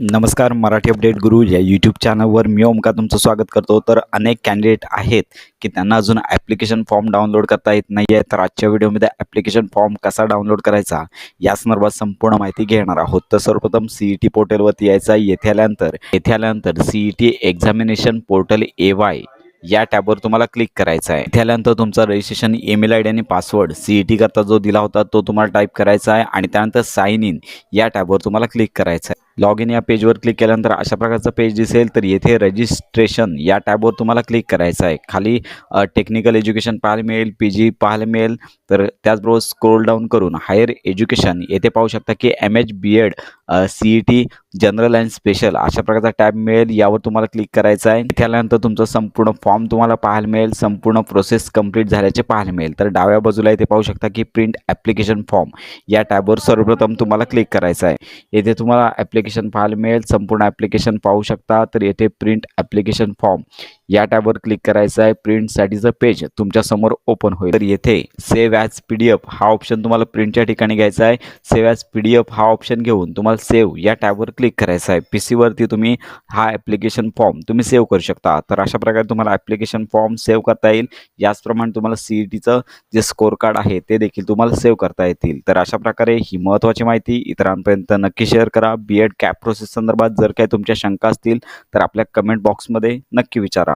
नमस्कार मराठी अपडेट गुरु या यूट्यूब चॅनलवर मी ओमका तुमचं स्वागत करतो. तर अनेक कॅन्डिडेट आहेत की त्यांना अजून ॲप्लिकेशन फॉर्म डाउनलोड करता येत नाही आहे तर आजच्या व्हिडिओमध्ये ॲप्लिकेशन फॉर्म कसा डाउनलोड करायचा या संदर्भात संपूर्ण माहिती घेणार आहोत. तर सर्वप्रथम सी ई टी पोर्टलवरती यायचा आहे. येथे आल्यानंतर येथे आल्यानंतर C E T examination portal A Y या टॅबवर तुम्हाला क्लिक करायचं आहे. इथे आल्यानंतर तुमचा रजिस्ट्रेशन ईमेल आय डी आणि पासवर्ड सी ई टी करता जो दिला होता तो तुम्हाला टाईप करायचा आहे. आणि त्यानंतर साईन इन या टॅबवर तुम्हाला क्लिक करायचं आहे. लॉग इन या पेजवर क्लिक केल्यानंतर अशा प्रकारचं पेज दिसेल. तर येथे रजिस्ट्रेशन या टॅबवर तुम्हाला क्लिक करायचं आहे. खाली टेक्निकल एज्युकेशन पाहायला मिळेल पी जी पाहायला मिळेल. तर त्याचबरोबर स्क्रोल डाऊन करून हायर एज्युकेशन येथे पाहू शकता की M H B Ed C E T general and special अशा प्रकारचा टॅब मिळेल. यावर तुम्हाला क्लिक करायचं आहे. इथे आल्यानंतर तुमचा संपूर्ण फॉर्म तुम्हाला पाहायला मिळेल. संपूर्ण प्रोसेस कंप्लीट झाल्याचे पाहायला मिळेल. तर डाव्या बाजूला इथे पाहू शकता की प्रिंट ॲप्लिकेशन फॉर्म या टॅबवर सर्वप्रथम तुम्हाला क्लिक करायचं आहे. येथे तुम्हाला ॲप्लिकेशन पाहायला मिळेल. संपूर्ण ॲप्लिकेशन पाहू शकता. तर येथे प्रिंट ॲप्लिकेशन फॉर्म या टॅबवर क्लिक करायचं आहे. प्रिंटसाठीचं पेज तुमच्यासमोर ओपन होईल. तर येथे save as P D F हा ऑप्शन तुम्हाला प्रिंटच्या ठिकाणी घ्यायचा आहे. Save as P D F हा ऑप्शन घेऊन तुम्हाला सेव्ह या टॅबवर क्लिक करायचं आहे. पी सीवरती तुम्ही हा ॲप्लिकेशन फॉर्म तुम्ही सेव्ह करू शकता. तर अशा प्रकारे तुम्हाला ॲप्लिकेशन फॉर्म सेव्ह करता येईल. याचप्रमाणे तुम्हाला सी ई टीचं जे स्कोर कार्ड आहे ते देखील तुम्हाला सेव्ह करता येतील. तर अशा प्रकारे ही महत्त्वाची माहिती इतरांपर्यंत नक्की शेअर करा. बी एड कॅप प्रोसेस संदर्भात जर काही तुमच्या शंका असतील तर आपल्या कमेंट बॉक्समध्ये नक्की विचारा.